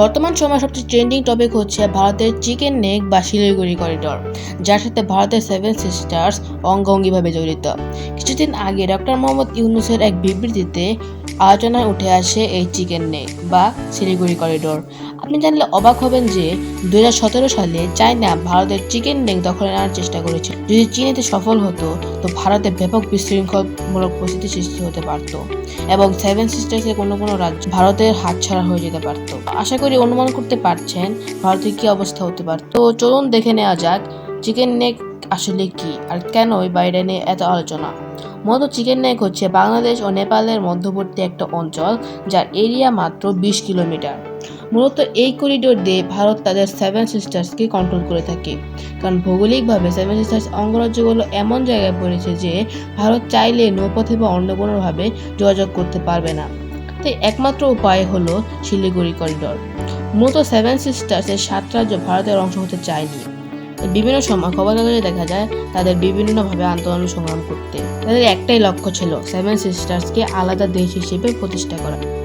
বর্তমান সময় সবচেয়ে ট্রেন্ডিং টপিক হচ্ছে ভারতের চিকেন নেক বা শিলিগুড়ি করিডর যার সাথে ভারতের সেভেন সিস্টার্স অঙ্গাঙ্গিভাবে জড়িত। কিছুদিন আগে ডক্টর মোহাম্মদ ইউনুসের এক বিবৃতিতে আলোচনায় উঠে আসে এই চিকেন নেক বা শিলিগুড়ি করিডোর আপনি জানলে অবাক হবেন যে দু হাজার সতেরো সালে চায়না ভারতের চিকেন নেক দখলে নেওয়ার চেষ্টা করেছিল। যদি চীন এতে সফল হতো, তো ভারতে ব্যাপক বিশৃঙ্খলমূলক পরিস্থিতি সৃষ্টি হতে পারত এবং সেভেন সিস্টার্সের কোনো কোনো রাজ্য ভারতের হাতছাড়া হয়ে যেতে পারত। আশা করি অনুমান করতে পারছেন ভারতের কি অবস্থা হতে পারত। তো চলুন দেখে নেওয়া যাক, চিকেন নেক আসলে কি? আর কেনই বাইরে নিয়ে এত আলোচনা? মূলত চিকেন নেক হচ্ছে বাংলাদেশ ও নেপালের মধ্যবর্তী একটা অঞ্চল, যার এরিয়া মাত্র বিশ কিলোমিটার। মূলত এই করিডোর দিয়ে ভারত তাদের সেভেন সিস্টার্সকে কন্ট্রোল করে থাকে। কারণ ভৌগোলিকভাবে সেভেন সিস্টার্স অঙ্গরাজ্যগুলো এমন জায়গায় পড়েছে যে ভারত চাইলে নৌপথে বা অন্য কোনোভাবে যোগাযোগ করতে পারবে না। তাই একমাত্র উপায় হলো শিলিগুড়ি করিডোর মূলত সেভেন সিস্টার্সের সাত রাজ্য ভারতের অংশ হতে চায়নি। বিভিন্ন সময় খবর কাগজে দেখা যায় তাদের বিভিন্নভাবে আন্দোলন সংগ্রাম করতে। তাদের একটাই লক্ষ্য ছিল সেভেন সিস্টার্সকে আলাদা দেশ হিসেবে প্রতিষ্ঠা করা।